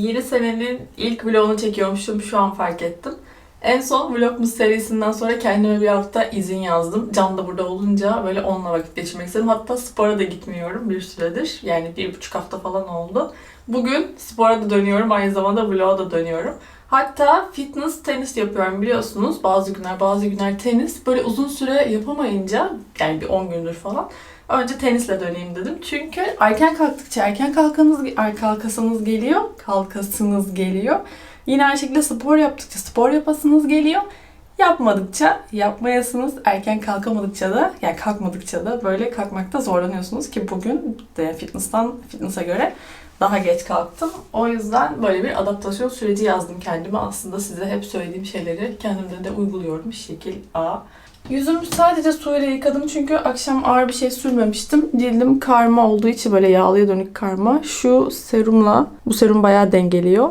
Yeni senenin ilk vlogunu çekiyormuşum şu an fark ettim. En son Vlogmus serisinden sonra kendime bir hafta izin yazdım. Can da burada olunca böyle onunla vakit geçirmek istedim. Hatta spora da gitmiyorum bir süredir. Yani bir buçuk hafta falan oldu. Bugün spora da dönüyorum. Aynı zamanda vloga da dönüyorum. Hatta fitness tenis yapıyorum biliyorsunuz. Bazı günler bazı günler tenis. Böyle uzun süre yapamayınca yani bir 10 gündür falan. Önce tenisle döneyim dedim. Çünkü erken kalktıkça erken kalkanız, er- kalkasınız geliyor. Kalkasınız geliyor. Yine aynı şekilde spor yaptıkça spor yapasınız geliyor. Yapmadıkça, yapmayasınız. Erken kalkamadıkça da, yani kalkmadıkça da böyle kalkmakta zorlanıyorsunuz ki bugün de fitness'tan fitness'a göre daha geç kalktım. O yüzden böyle bir adaptasyon süreci yazdım kendime. Aslında size hep söylediğim şeyleri kendimde de uyguluyorum. Şekil A. Yüzümü sadece suyla yıkadım çünkü akşam ağır bir şey sürmemiştim. Cildim karma olduğu için böyle yağlıya dönük karma. Şu serumla, bu serum bayağı dengeliyor.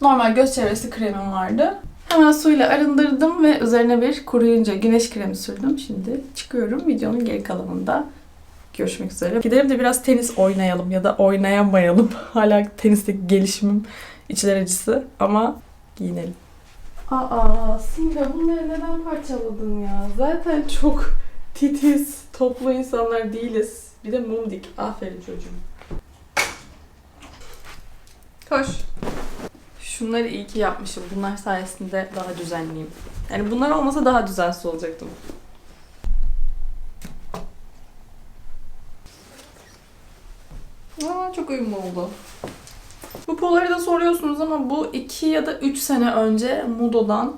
Normal göz çevresi kremim vardı. Hemen suyla arındırdım ve üzerine bir kuruyunca güneş kremi sürdüm. Şimdi çıkıyorum videonun geri kalanında. Görüşmek üzere. Gidelim de biraz tenis oynayalım ya da oynayamayalım. Hala tenisteki gelişimim içler acısı ama giyinelim. Aa Simge bunları neden parçaladın ya? Zaten çok titiz, toplu insanlar değiliz. Bir de mum dik. Aferin çocuğum. Koş. Şunları iyi ki yapmışım. Bunlar sayesinde daha düzenliyim. Yani bunlar olmasa daha düzensiz olacaktım. Aa, çok uyumlu oldu. Bu poları da soruyorsunuz ama bu 2 ya da 3 sene önce Mudo'dan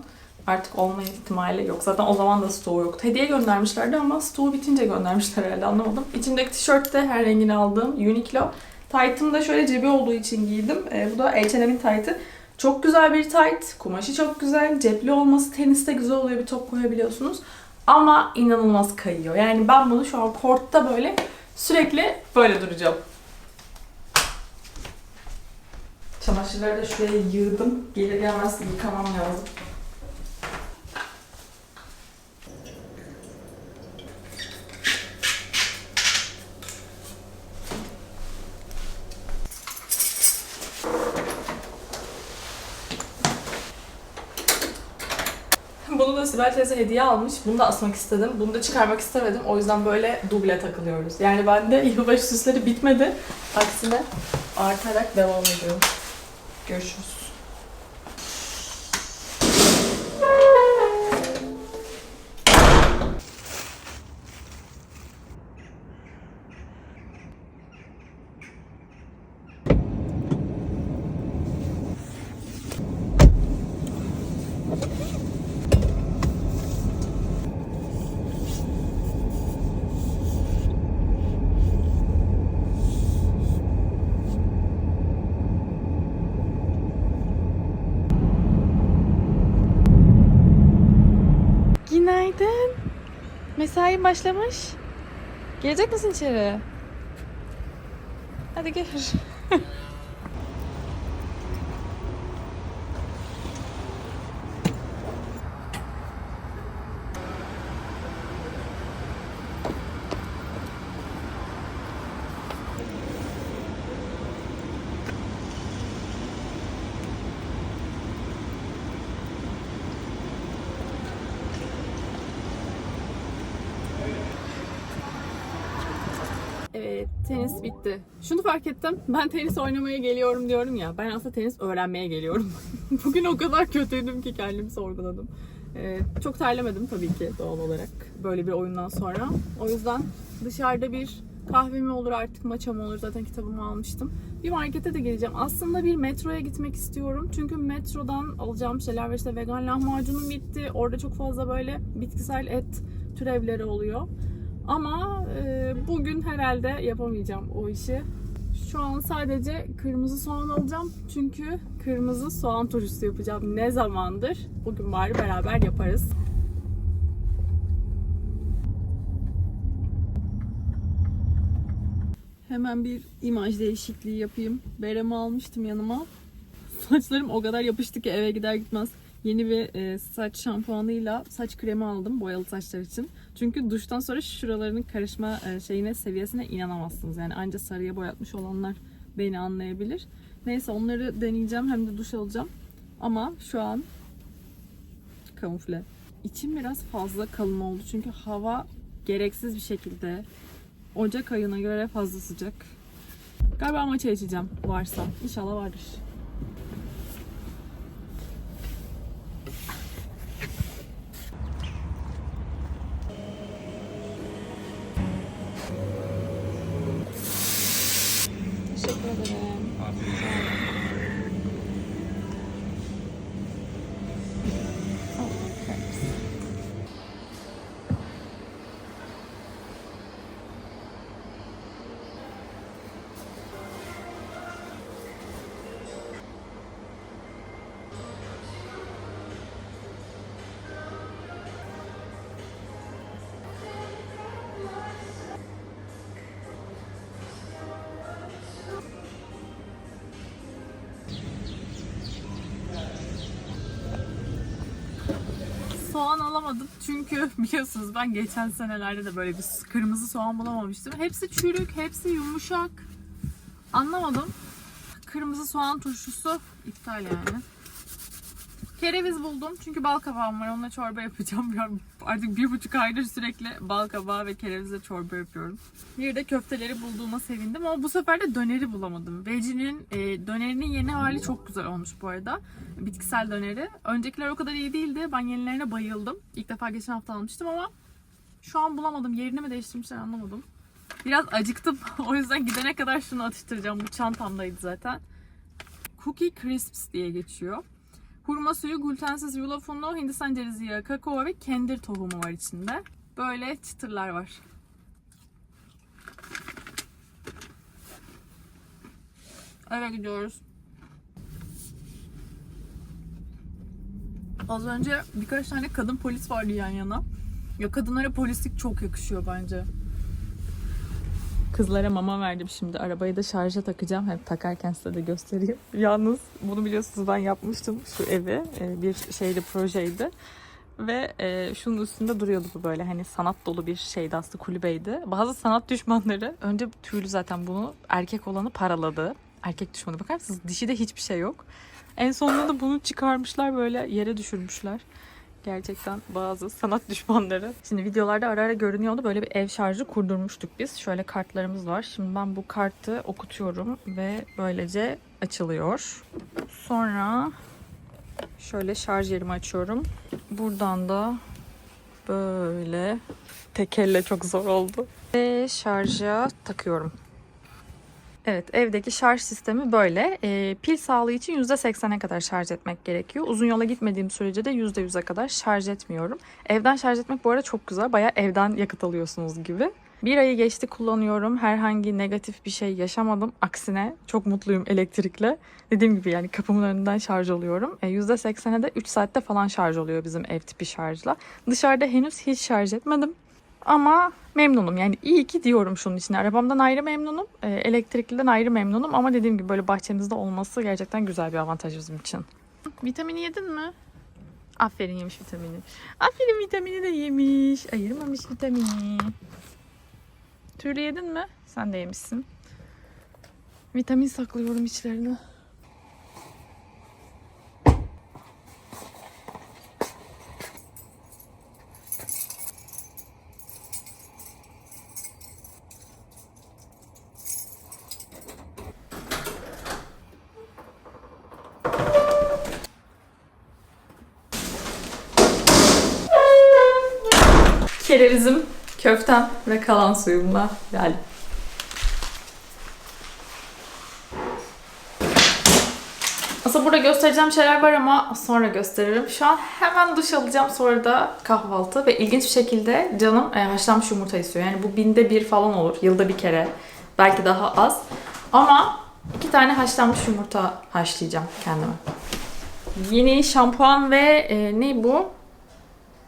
artık olma ihtimali yok. Zaten o zaman da stoğu yoktu. Hediye göndermişlerdi ama stoğu bitince göndermişler herhalde anlamadım. İçindeki tişört de her rengini aldığım Uniqlo. Tight'ım da şöyle cebi olduğu için giydim. Ee, bu da H&M'in tight'ı. Çok güzel bir tight. Kumaşı çok güzel. Cepli olması teniste güzel oluyor. Bir top koyabiliyorsunuz. Ama inanılmaz kayıyor. Yani ben bunu şu an kortta böyle sürekli böyle duracağım. Çamaşırları da şuraya yığdım. Gelir gelmez yıkamam lazım. Bunu da Sibel teyze hediye almış. Bunu da asmak istedim. Bunu da çıkarmak istemedim. O yüzden böyle duble takılıyoruz. Yani bende yılbaşı süsleri bitmedi. Aksine artarak devam ediyor. Görüşürüz. Günaydın. Başlamış. Gelecek misin içeri? Hadi gel. Evet, tenis bitti. Şunu fark ettim. Ben tenis oynamaya geliyorum diyorum ya. Ben aslında tenis öğrenmeye geliyorum. Bugün o kadar kötüydüm ki kendimi sorguladım. Ee, çok terlemedim tabii ki doğal olarak böyle bir oyundan sonra. O yüzden dışarıda bir kahve mi olur artık maça mı olur zaten kitabımı almıştım. Bir markete de geleceğim. Aslında bir metroya gitmek istiyorum. Çünkü metrodan alacağım şeyler ve işte vegan lahmacunum bitti. Orada çok fazla böyle bitkisel et türevleri oluyor. Ama e, bugün herhalde yapamayacağım o işi. Şu an sadece kırmızı soğan alacağım. Çünkü kırmızı soğan turşusu yapacağım. Ne zamandır? Bugün bari beraber yaparız. Hemen bir imaj değişikliği yapayım. Beremi almıştım yanıma. Saçlarım o kadar yapıştı ki eve gider gitmez yeni bir e, saç şampuanıyla saç kremi aldım boyalı saçlar için. Çünkü duştan sonra şuralarının karışma e, şeyine seviyesine inanamazsınız. Yani anca sarıya boyatmış olanlar beni anlayabilir. Neyse onları deneyeceğim hem de duş alacağım. Ama şu an kamufle. İçim biraz fazla kalın oldu çünkü hava gereksiz bir şekilde Ocak ayına göre fazla sıcak. Galiba maça içeceğim varsa. İnşallah vardır. Soğan alamadım çünkü biliyorsunuz ben geçen senelerde de böyle bir kırmızı soğan bulamamıştım. Hepsi çürük, hepsi yumuşak. Anlamadım. Kırmızı soğan turşusu iptal yani. Kereviz buldum çünkü bal kabağım var. Onunla çorba yapacağım. Artık bir buçuk aydır sürekli bal kabağı ve kerevizle çorba yapıyorum. Bir de köfteleri bulduğuma sevindim ama bu sefer de döneri bulamadım. Veggi'nin e, dönerinin yeni hali çok güzel olmuş bu arada. Bitkisel döneri. Öncekiler o kadar iyi değildi. Ben yenilerine bayıldım. İlk defa geçen hafta almıştım ama şu an bulamadım. Yerini mi değiştirmişler anlamadım. Biraz acıktım. o yüzden gidene kadar şunu atıştıracağım. Bu çantamdaydı zaten. Cookie Crisps diye geçiyor. Hurma suyu, glutensiz yulaf unu, hindistan cevizi yağı, kakao ve kendir tohumu var içinde. Böyle çıtırlar var. Eve gidiyoruz. Az önce birkaç tane kadın polis vardı yan yana. Ya kadınlara polislik çok yakışıyor bence. Kızlara mama verdim şimdi. Arabayı da şarja takacağım. Hem takarken size de göstereyim. Yalnız bunu biliyorsunuz ben yapmıştım şu evi. Ee, Bir şeydi projeydi. Ve e, şunun üstünde duruyordu bu böyle hani sanat dolu bir şeydi aslında kulübeydi. Bazı sanat düşmanları önce tüylü zaten bunu erkek olanı paraladı. Erkek düşmanı bakar mısınız? Dişi de hiçbir şey yok. En sonunda da bunu çıkarmışlar böyle yere düşürmüşler. Gerçekten bazı sanat düşmanları. Şimdi videolarda ara ara görünüyordu. Böyle bir ev şarjı kurdurmuştuk biz. Şöyle kartlarımız var. Şimdi ben bu kartı okutuyorum ve böylece açılıyor. Sonra şöyle şarj yerimi açıyorum. Buradan da böyle tek elle çok zor oldu. Ve şarja takıyorum. Evet evdeki şarj sistemi böyle. Ee, pil sağlığı için %80'e kadar şarj etmek gerekiyor. Uzun yola gitmediğim sürece de %100'e kadar şarj etmiyorum. Evden şarj etmek bu arada çok güzel. Baya evden yakıt alıyorsunuz gibi. Bir ayı geçti kullanıyorum. Herhangi negatif bir şey yaşamadım. Aksine çok mutluyum elektrikle. Dediğim gibi yani kapımın önünden şarj oluyorum. E, %80'e de 3 saatte falan şarj oluyor bizim ev tipi şarjla. Dışarıda henüz hiç şarj etmedim. Ama memnunum. Yani iyi ki diyorum şunun için. Arabamdan ayrı memnunum. e, Elektrikliden ayrı memnunum. Ama dediğim gibi böyle bahçemizde olması gerçekten güzel bir avantaj bizim için. Vitamini yedin mi? Aferin yemiş vitamini. Aferin vitamini de yemiş. Ayırmamış vitamini. Türlü yedin mi? Sen de yemişsin. Vitamin saklıyorum içlerine. Köftem ve kalan suyumla geldim. Aslında burada göstereceğim şeyler var ama sonra gösteririm. Şu an hemen duş alacağım sonra da kahvaltı ve ilginç bir şekilde canım e, haşlanmış yumurta istiyor. Yani bu binde bir falan olur. Yılda bir kere. Belki daha az. Ama iki tane haşlanmış yumurta haşlayacağım kendime. Yeni şampuan ve e, ne bu?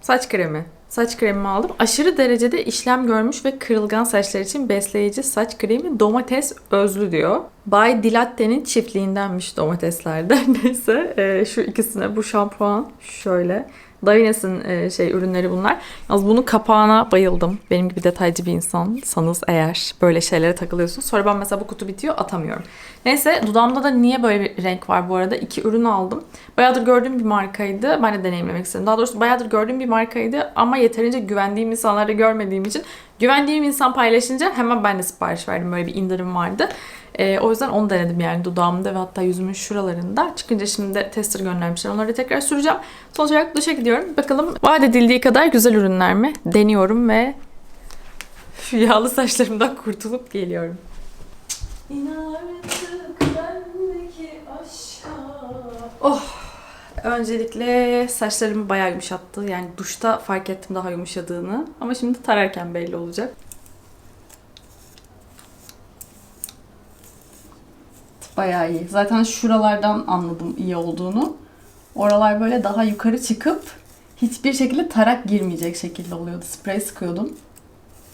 Saç kremi. Saç kremimi aldım. Aşırı derecede işlem görmüş ve kırılgan saçlar için besleyici saç kremi domates özlü diyor. Bay Dilatte'nin çiftliğindenmiş domateslerden. Neyse e, şu ikisine bu şampuan şöyle. Davines'in e, şey ürünleri bunlar. Yalnız bunun kapağına bayıldım. Benim gibi detaycı bir insansanız eğer böyle şeylere takılıyorsunuz. Sonra ben mesela bu kutu bitiyor atamıyorum. Neyse dudağımda da niye böyle bir renk var bu arada? İki ürün aldım. Bayağıdır gördüğüm bir markaydı. Ben de deneyimlemek istedim. Daha doğrusu bayağıdır gördüğüm bir markaydı ama yeterince güvendiğim insanlarda görmediğim için güvendiğim insan paylaşınca hemen ben de sipariş verdim. Böyle bir indirim vardı. Ee, o yüzden onu denedim yani dudağımda ve hatta yüzümün şuralarında. Çıkınca şimdi de tester göndermişler. Onları tekrar süreceğim. Sonuç olarak duşa gidiyorum. Bakalım vaat edildiği kadar güzel ürünler mi? Deniyorum ve şu yağlı saçlarımdan kurtulup geliyorum. İnan artık bendeki aşka. Oh. Öncelikle saçlarımı bayağı yumuşattı. Yani duşta fark ettim daha yumuşadığını. Ama şimdi tararken belli olacak. Bayağı iyi. Zaten şuralardan anladım iyi olduğunu. Oralar böyle daha yukarı çıkıp hiçbir şekilde tarak girmeyecek şekilde oluyordu. Sprey sıkıyordum.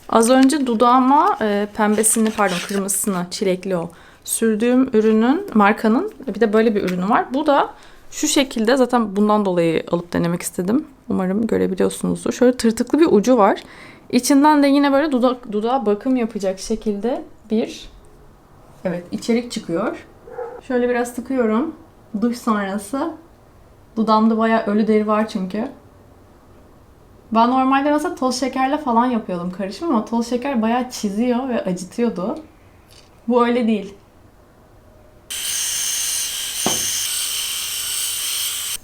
Az önce dudağıma e, pembesini pardon kırmızısını çilekli o sürdüğüm ürünün markanın bir de böyle bir ürünü var. Bu da şu şekilde zaten bundan dolayı alıp denemek istedim. Umarım görebiliyorsunuzdur. Şöyle tırtıklı bir ucu var. İçinden de yine böyle dudak dudağa bakım yapacak şekilde bir evet içerik çıkıyor. Şöyle biraz tıkıyorum. Duş sonrası. Dudağımda bayağı ölü deri var çünkü. Ben normalde mesela toz şekerle falan yapıyordum karışım ama toz şeker bayağı çiziyor ve acıtıyordu. Bu öyle değil.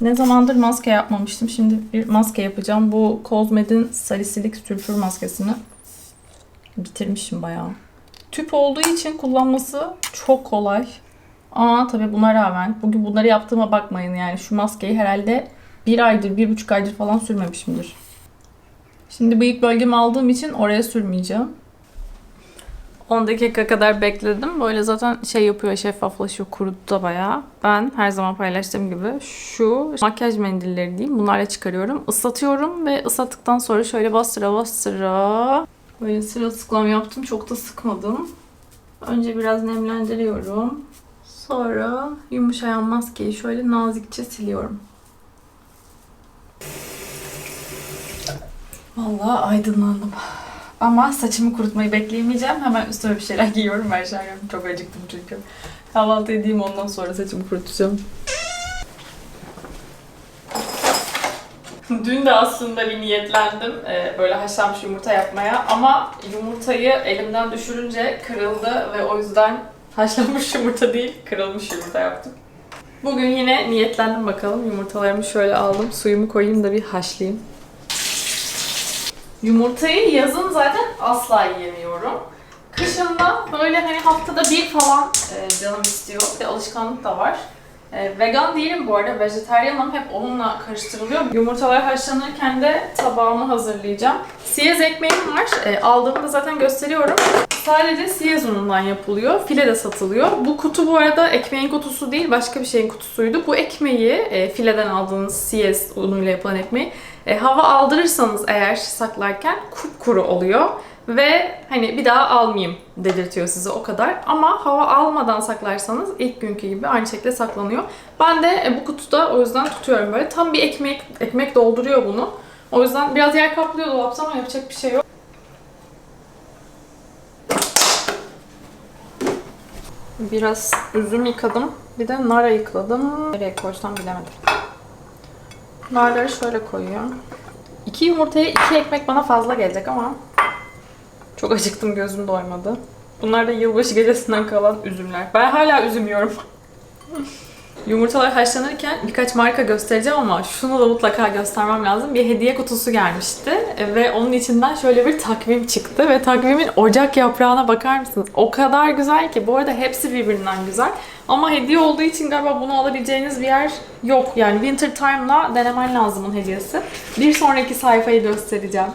Ne zamandır maske yapmamıştım. Şimdi bir maske yapacağım. Bu Cosmed'in salisilik sülfür maskesini bitirmişim bayağı. Tüp olduğu için kullanması çok kolay. Ama tabii buna rağmen bugün bunları yaptığıma bakmayın yani şu maskeyi herhalde bir aydır, bir buçuk aydır falan sürmemişimdir. Şimdi bıyık bölgemi aldığım için oraya sürmeyeceğim. 10 dakika kadar bekledim. Böyle zaten şey yapıyor, şeffaflaşıyor, kurudu da bayağı. Ben her zaman paylaştığım gibi şu makyaj mendilleri diyeyim. Bunlarla çıkarıyorum. Islatıyorum ve ıslattıktan sonra şöyle bastıra bastıra böyle sırılsıklam yaptım. Çok da sıkmadım. Önce biraz nemlendiriyorum. Sonra yumuşayan maskeyi şöyle nazikçe siliyorum. Vallahi aydınlandım. Ama saçımı kurutmayı bekleyemeyeceğim. Hemen üstüme bir şeyler giyiyorum. Ben Çok acıktım çünkü. Kahvaltı edeyim ondan sonra saçımı kurutacağım. Dün de aslında bir niyetlendim e, böyle haşlanmış yumurta yapmaya ama yumurtayı elimden düşürünce kırıldı ve o yüzden haşlanmış yumurta değil kırılmış yumurta yaptım. Bugün yine niyetlendim bakalım. Yumurtalarımı şöyle aldım. Suyumu koyayım da bir haşlayayım. Yumurtayı yazın zaten asla yiyemiyorum. Kışın da böyle hani haftada bir falan e, canım istiyor. Bir alışkanlık da var. E, vegan değilim bu arada, vejetaryenim. Hep onunla karıştırılıyor. Yumurtalar haşlanırken de tabağımı hazırlayacağım. Siyez ekmeğim var. E, aldığımda zaten gösteriyorum. Sadece siyez unundan yapılıyor. File de satılıyor. Bu kutu bu arada ekmeğin kutusu değil, başka bir şeyin kutusuydu. Bu ekmeği, e, fileden aldığınız siyez unuyla yapılan ekmeği e, hava aldırırsanız eğer saklarken kupkuru oluyor. Ve hani bir daha almayayım dedirtiyor size o kadar. Ama hava almadan saklarsanız ilk günkü gibi aynı şekilde saklanıyor. Ben de e, bu kutuda o yüzden tutuyorum böyle. Tam bir ekmek ekmek dolduruyor bunu. O yüzden biraz yer kaplıyor dolapta ama yapacak bir şey yok. Biraz üzüm yıkadım. Bir de nar ayıkladım. Nereye koysam bilemedim. Narları şöyle koyuyorum. İki yumurtaya iki ekmek bana fazla gelecek ama çok acıktım gözüm doymadı. Bunlar da yılbaşı gecesinden kalan üzümler. Ben hala üzüm yiyorum. Yumurtalar haşlanırken birkaç marka göstereceğim ama şunu da mutlaka göstermem lazım. Bir hediye kutusu gelmişti ve onun içinden şöyle bir takvim çıktı ve takvimin ocak yaprağına bakar mısınız? O kadar güzel ki. Bu arada hepsi birbirinden güzel. Ama hediye olduğu için galiba bunu alabileceğiniz bir yer yok. Yani Winter Time'la denemen lazım onun hediyesi. Bir sonraki sayfayı göstereceğim.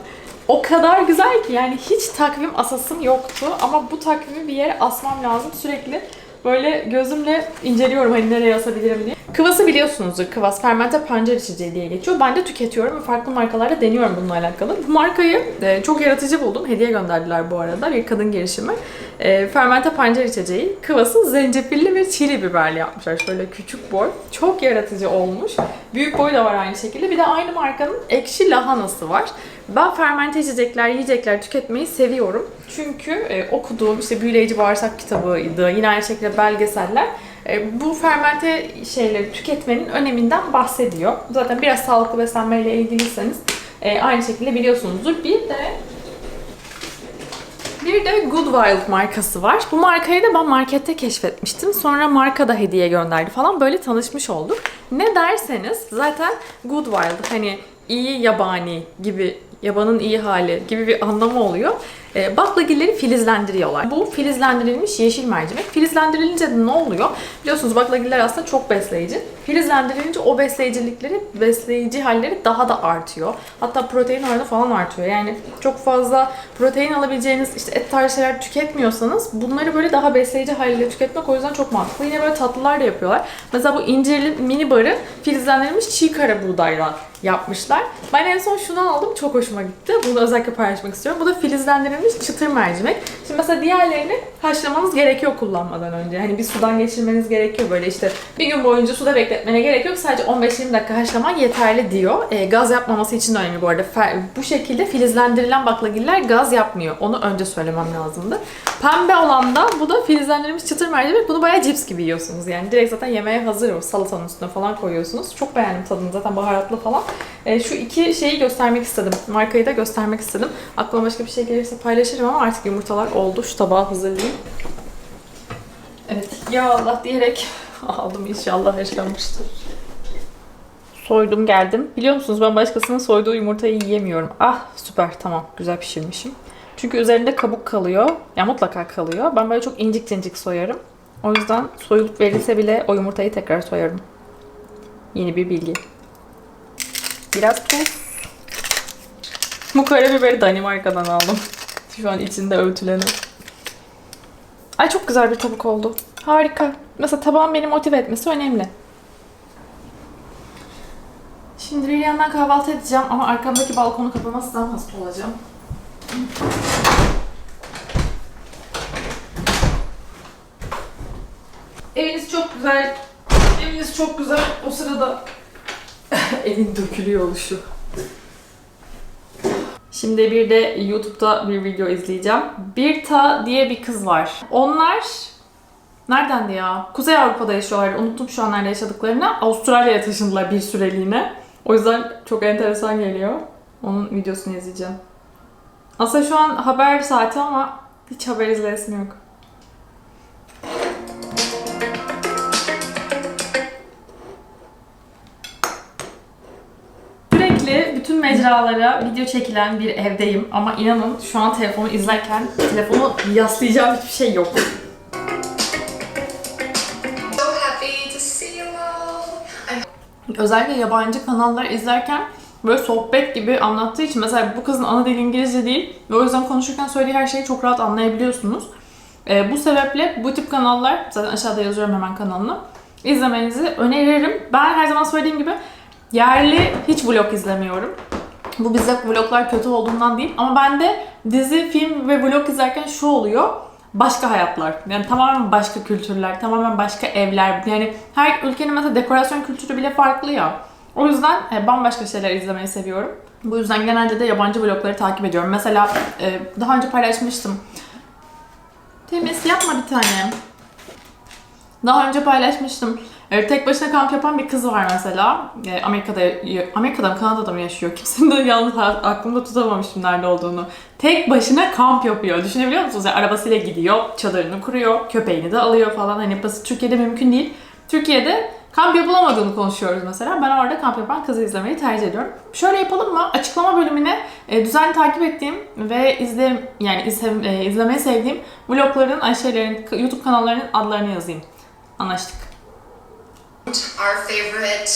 O kadar güzel ki yani hiç takvim asasım yoktu ama bu takvimi bir yere asmam lazım. Sürekli Böyle gözümle inceliyorum hani nereye asabilirim diye. Kıvası biliyorsunuzdur. Kıvas fermente pancar içeceği diye geçiyor. Ben de tüketiyorum ve farklı markalarda deniyorum bununla alakalı. Bu markayı e, çok yaratıcı buldum. Hediye gönderdiler bu arada. Bir kadın girişimi. E, fermente pancar içeceği. Kıvası zencefilli ve çili biberli yapmışlar. Şöyle küçük boy. Çok yaratıcı olmuş. Büyük boy da var aynı şekilde. Bir de aynı markanın ekşi lahanası var. Ben fermente içecekler, yiyecekler tüketmeyi seviyorum. Çünkü e, okuduğum işte büyüleyici bağırsak kitabıydı. Yine aynı şekilde belgeseller. E, bu fermente şeyleri tüketmenin öneminden bahsediyor. Zaten biraz sağlıklı beslenmeyle ilgiliyseniz e, aynı şekilde biliyorsunuzdur. Bir de bir de Good Wild markası var. Bu markayı da ben markette keşfetmiştim. Sonra marka da hediye gönderdi falan. Böyle tanışmış olduk. Ne derseniz zaten Good Wild hani iyi yabani gibi yabanın iyi hali gibi bir anlamı oluyor. E, baklagilleri filizlendiriyorlar. Bu filizlendirilmiş yeşil mercimek. Filizlendirilince ne oluyor? Biliyorsunuz baklagiller aslında çok besleyici. Filizlendirilince o besleyicilikleri, besleyici halleri daha da artıyor. Hatta protein oranı falan artıyor. Yani çok fazla protein alabileceğiniz işte et tarzı şeyler tüketmiyorsanız bunları böyle daha besleyici haliyle tüketmek o yüzden çok mantıklı. Yine böyle tatlılar da yapıyorlar. Mesela bu incirli mini barı filizlendirilmiş çiğ kara buğdayla yapmışlar. Ben en son şunu aldım. Çok hoşuma gitti. Bunu özellikle paylaşmak istiyorum. Bu da filizlendirilmiş çıtır mercimek. Şimdi mesela diğerlerini haşlamanız gerekiyor kullanmadan önce. Hani bir sudan geçirmeniz gerekiyor. Böyle işte bir gün boyunca suda bekletmene gerek yok. Sadece 15-20 dakika haşlaman yeterli diyor. E, gaz yapmaması için de önemli bu arada. Fe- bu şekilde filizlendirilen baklagiller gaz yapmıyor. Onu önce söylemem lazımdı. Pembe olan da bu da filizlendirilmiş çıtır mercimek. Bunu bayağı cips gibi yiyorsunuz. Yani direkt zaten yemeğe hazır. o Salatanın üstüne falan koyuyorsunuz. Çok beğendim tadını. Zaten baharatlı falan. E, şu iki şeyi göstermek istedim. Markayı da göstermek istedim. Aklıma başka bir şey gelirse paylaşırım ama artık yumurtalar oldu. Şu tabağı hazırlayayım. Evet. Ya Allah diyerek aldım inşallah yaşanmıştır. Soydum geldim. Biliyor musunuz ben başkasının soyduğu yumurtayı yiyemiyorum. Ah süper tamam güzel pişirmişim. Çünkü üzerinde kabuk kalıyor. Ya mutlaka kalıyor. Ben böyle çok incik incik soyarım. O yüzden soyulup verilse bile o yumurtayı tekrar soyarım. Yeni bir bilgi. Biraz tuz. Bu karabiberi Danimarka'dan aldım. Şu an içinde öğütüleni. Ay çok güzel bir tabak oldu. Harika. Mesela tabağın beni motive etmesi önemli. Şimdi bir yandan kahvaltı edeceğim ama arkamdaki balkonu kapamazsam hasta olacağım. Eviniz çok güzel. Eviniz çok güzel. O sırada evin dökülüyor oluşu. Şimdi bir de YouTube'da bir video izleyeceğim. Birta diye bir kız var. Onlar Neredendi ya? Kuzey Avrupa'da yaşıyorlar. Unuttum şu an nerede yaşadıklarını. Avustralya'ya taşındılar bir süreliğine. O yüzden çok enteresan geliyor. Onun videosunu izleyeceğim. Aslında şu an haber saati ama hiç haber izleyesim yok. Mecralara video çekilen bir evdeyim ama inanın şu an telefonu izlerken telefonu yaslayacağım hiçbir şey yok. Özellikle yabancı kanallar izlerken böyle sohbet gibi anlattığı için mesela bu kızın ana dili İngilizce değil ve o yüzden konuşurken söylediği her şeyi çok rahat anlayabiliyorsunuz. Ee, bu sebeple bu tip kanallar, zaten aşağıda yazıyorum hemen kanalını, izlemenizi öneririm. Ben her zaman söylediğim gibi yerli hiç vlog izlemiyorum. Bu bizde vloglar kötü olduğundan değil ama bende dizi, film ve vlog izlerken şu oluyor. Başka hayatlar. Yani tamamen başka kültürler, tamamen başka evler. Yani her ülkenin mesela dekorasyon kültürü bile farklı ya. O yüzden e, bambaşka şeyler izlemeyi seviyorum. Bu yüzden genelde de yabancı vlogları takip ediyorum. Mesela e, daha önce paylaşmıştım. Temiz yapma bir tane. Daha önce paylaşmıştım. E, tek başına kamp yapan bir kız var mesela. E, Amerika'da, Amerika'da mı Kanada'da mı yaşıyor? Kimsenin de yalnız aklımda tutamamıştım nerede olduğunu. Tek başına kamp yapıyor. Düşünebiliyor musunuz? Yani arabasıyla gidiyor, çadırını kuruyor, köpeğini de alıyor falan. Hani basit Türkiye'de mümkün değil. Türkiye'de kamp yapılamadığını konuşuyoruz mesela. Ben orada kamp yapan kızı izlemeyi tercih ediyorum. Şöyle yapalım mı? Açıklama bölümüne e, düzenli takip ettiğim ve izle yani izle, e, izlemeyi sevdiğim vlogların, şeylerin, YouTube kanallarının adlarını yazayım. Anlaştık. Our favorite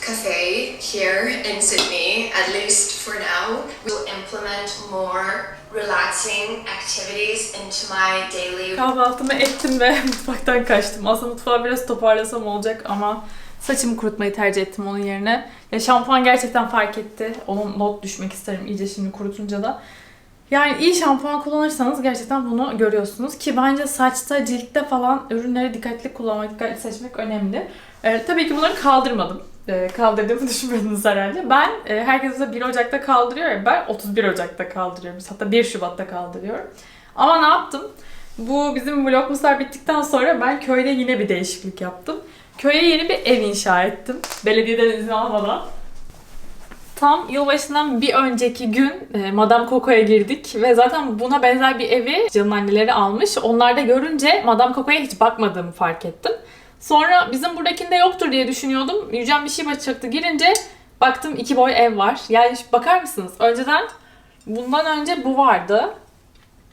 cafe here in Sydney, at least for now. We'll implement more relaxing activities into my daily Kahvaltımı ettim ve mutfaktan kaçtım. Aslında mutfağı biraz toparlasam olacak ama saçımı kurutmayı tercih ettim onun yerine. Ya şampuan gerçekten fark etti. Onun not düşmek isterim iyice şimdi kurutunca da. Yani iyi şampuan kullanırsanız gerçekten bunu görüyorsunuz. Ki bence saçta, ciltte falan ürünleri dikkatli kullanmak, dikkatli seçmek önemli. Ee, tabii ki bunları kaldırmadım. Ee, kaldırdığımı düşünmediniz herhalde. Ben, e, herkes de 1 Ocak'ta kaldırıyor ya, ben 31 Ocak'ta kaldırıyorum. Hatta 1 Şubat'ta kaldırıyorum. Ama ne yaptım? Bu bizim vlogmuslar bittikten sonra ben köyde yine bir değişiklik yaptım. Köye yeni bir ev inşa ettim. Belediyeden izin almadan. Tam yılbaşından bir önceki gün e, Madame Coco'ya girdik ve zaten buna benzer bir evi canın anneleri almış. Onlarda görünce Madame Coco'ya hiç bakmadığımı fark ettim. Sonra bizim buradakinde yoktur diye düşünüyordum. Yücem bir şey bakacaktı. Girince baktım iki boy ev var. Yani bakar mısınız? Önceden bundan önce bu vardı.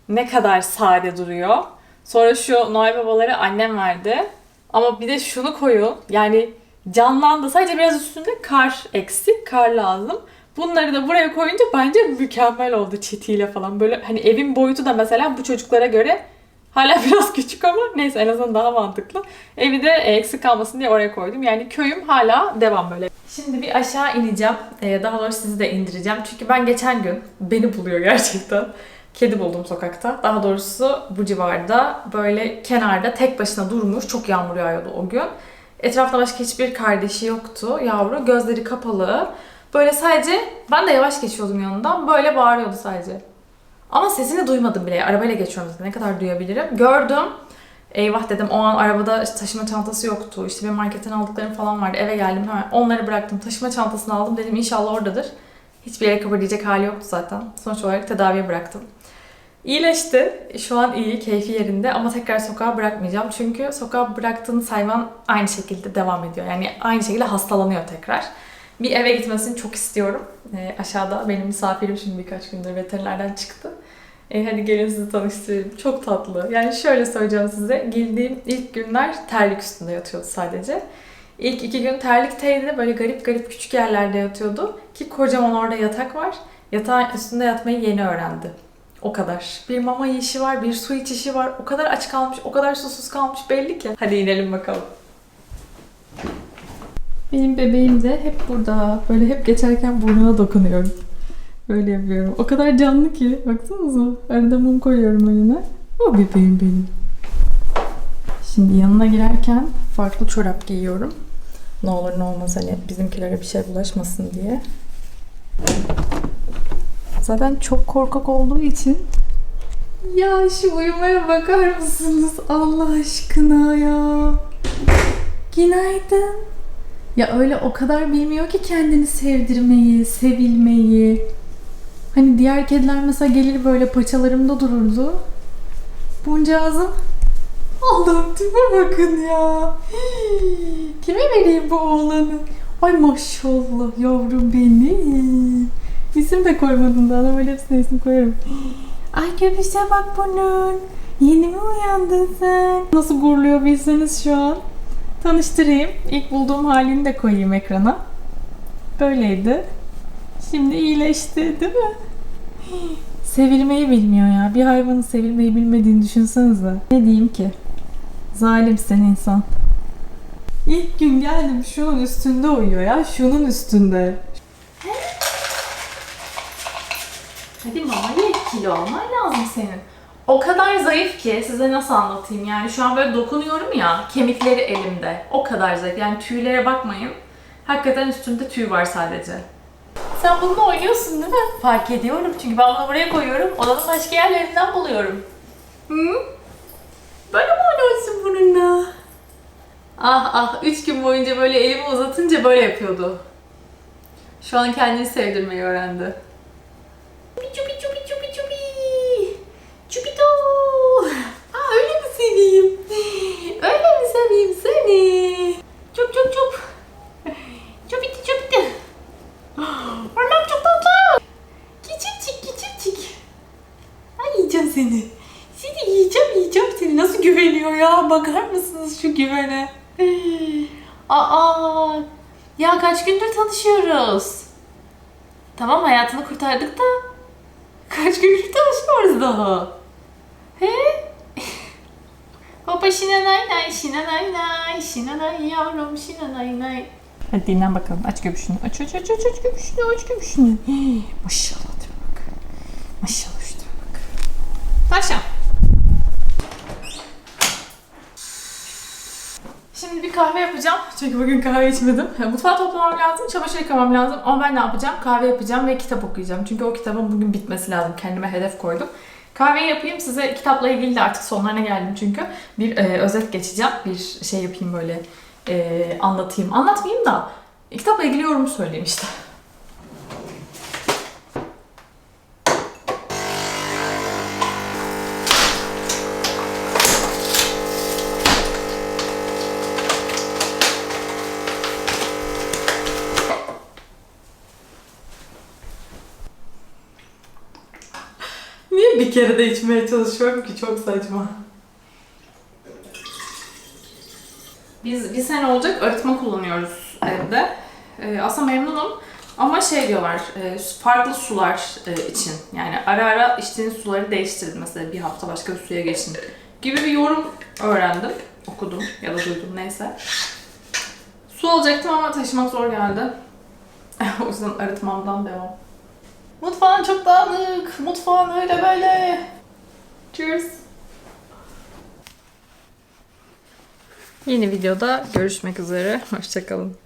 Ne kadar sade duruyor. Sonra şu Noel babaları annem verdi. Ama bir de şunu koyun. Yani canlandı. Sadece biraz üstünde kar eksik. Kar lazım. Bunları da buraya koyunca bence mükemmel oldu çitiyle falan. Böyle hani evin boyutu da mesela bu çocuklara göre hala biraz küçük ama neyse en azından daha mantıklı. Evi de eksik kalmasın diye oraya koydum. Yani köyüm hala devam böyle. Şimdi bir aşağı ineceğim. Ee, Daha doğrusu sizi de indireceğim. Çünkü ben geçen gün beni buluyor gerçekten. Kedi buldum sokakta. Daha doğrusu bu civarda böyle kenarda tek başına durmuş. Çok yağmur yağıyordu o gün. Etrafta başka hiçbir kardeşi yoktu. Yavru gözleri kapalı. Böyle sadece ben de yavaş geçiyordum yanından. Böyle bağırıyordu sadece. Ama sesini duymadım bile. Arabayla geçiyorum zaten. Ne kadar duyabilirim. Gördüm. Eyvah dedim. O an arabada taşıma çantası yoktu. İşte bir marketten aldıklarım falan vardı. Eve geldim hemen onları bıraktım. Taşıma çantasını aldım. Dedim inşallah oradadır. Hiçbir yere kıpırdayacak hali yoktu zaten. Sonuç olarak tedaviye bıraktım. İyileşti. Şu an iyi, keyfi yerinde ama tekrar sokağa bırakmayacağım. Çünkü sokağa bıraktığınız hayvan aynı şekilde devam ediyor. Yani aynı şekilde hastalanıyor tekrar. Bir eve gitmesini çok istiyorum. Ee, aşağıda benim misafirim şimdi birkaç gündür veterinerden çıktı. Ee, hadi gelin sizi tanıştırayım. Çok tatlı. Yani şöyle söyleyeceğim size. Geldiğim ilk günler terlik üstünde yatıyordu sadece. İlk iki gün terlikteydi. Böyle garip garip küçük yerlerde yatıyordu. Ki kocaman orada yatak var. Yatağın üstünde yatmayı yeni öğrendi. O kadar. Bir mama yiyişi var, bir su içişi var. O kadar aç kalmış, o kadar susuz kalmış belli ki. Hadi inelim bakalım. Benim bebeğim de hep burada. Böyle hep geçerken burnuna dokunuyorum. Böyle yapıyorum. O kadar canlı ki. Baksanıza. Arada mum koyuyorum önüne. O bebeğim benim. Şimdi yanına girerken farklı çorap giyiyorum. Ne olur ne olmaz hani bizimkilere bir şey bulaşmasın diye. Zaten çok korkak olduğu için ya şu uyumaya bakar mısınız Allah aşkına ya. Günaydın. Ya öyle o kadar bilmiyor ki kendini sevdirmeyi, sevilmeyi. Hani diğer kediler mesela gelir böyle paçalarımda dururdu. Buncağızım Allah'ım tipe bakın ya. Hii, Kime vereyim bu oğlanı? Ay maşallah yavrum benim. İsim de koymadım daha. Böyle hepsine isim koyarım. Ay göbüşe bak bunun. Yeni mi uyandın sen? Nasıl gurluyor bilseniz şu an. Tanıştırayım. İlk bulduğum halini de koyayım ekrana. Böyleydi. Şimdi iyileşti değil mi? Sevilmeyi bilmiyor ya. Bir hayvanın sevilmeyi bilmediğini düşünsenize. Ne diyeyim ki? Zalimsin insan. İlk gün geldim şunun üstünde uyuyor ya. Şunun üstünde. Hadi mama ye kilo alman lazım senin. O kadar zayıf ki size nasıl anlatayım yani şu an böyle dokunuyorum ya kemikleri elimde. O kadar zayıf yani tüylere bakmayın. Hakikaten üstünde tüy var sadece. Sen bununla oynuyorsun değil mi? Fark ediyorum çünkü ben bunu buraya koyuyorum. Odanın başka yerlerinden buluyorum. Hı? Böyle mi oynuyorsun bununla? Ah ah, üç gün boyunca böyle elimi uzatınca böyle yapıyordu. Şu an kendini sevdirmeyi öğrendi. Çupi çupi çupi çupi. Çupito. Aa öyle mi seveyim? Öyle mi seveyim seni? Çup çup çup. Çupiti çupiti. Anam çok tatlı. Küçücük küçücük. Ay yiyeceğim seni. Seni yiyeceğim yiyeceğim seni. Nasıl güveniyor ya? Bakar mısınız şu güvene? Aa, Ya kaç gündür tanışıyoruz. Tamam hayatını kurtardık da kaç gündür tanışmıyoruz daha. He? Hopa şinanay nay şinanay nay şinanay yavrum şinanay nay. Hadi dinlen bakalım. Aç göbüşünü. Aç aç aç aç aç göbüşünü aç göbüşünü. Maşallah tipe bak. Maşallah tipe bak. Taşa. Şimdi bir kahve yapacağım. Çünkü bugün kahve içmedim. Mutfağı toplamam lazım, çamaşır yıkamam lazım. Ama ben ne yapacağım? Kahve yapacağım ve kitap okuyacağım. Çünkü o kitabın bugün bitmesi lazım. Kendime hedef koydum. Kahveyi yapayım. Size kitapla ilgili de artık sonlarına geldim çünkü. Bir e, özet geçeceğim. Bir şey yapayım böyle e, anlatayım. Anlatmayayım da kitapla ilgili yorum söyleyeyim işte. Niye bir kere de içmeye çalışıyorum ki çok saçma. Biz bir sene olacak arıtma kullanıyoruz evde. Ee, aslında memnunum. Ama şey diyorlar, e, farklı sular e, için. Yani ara ara içtiğiniz suları değiştirin. Mesela bir hafta başka bir suya geçin. Gibi bir yorum öğrendim. Okudum ya da duydum neyse. Su alacaktım ama taşımak zor geldi. o yüzden arıtmamdan devam. Mutfağın çok dağınık. Mutfağın öyle böyle. Cheers. Yeni videoda görüşmek üzere. Hoşçakalın.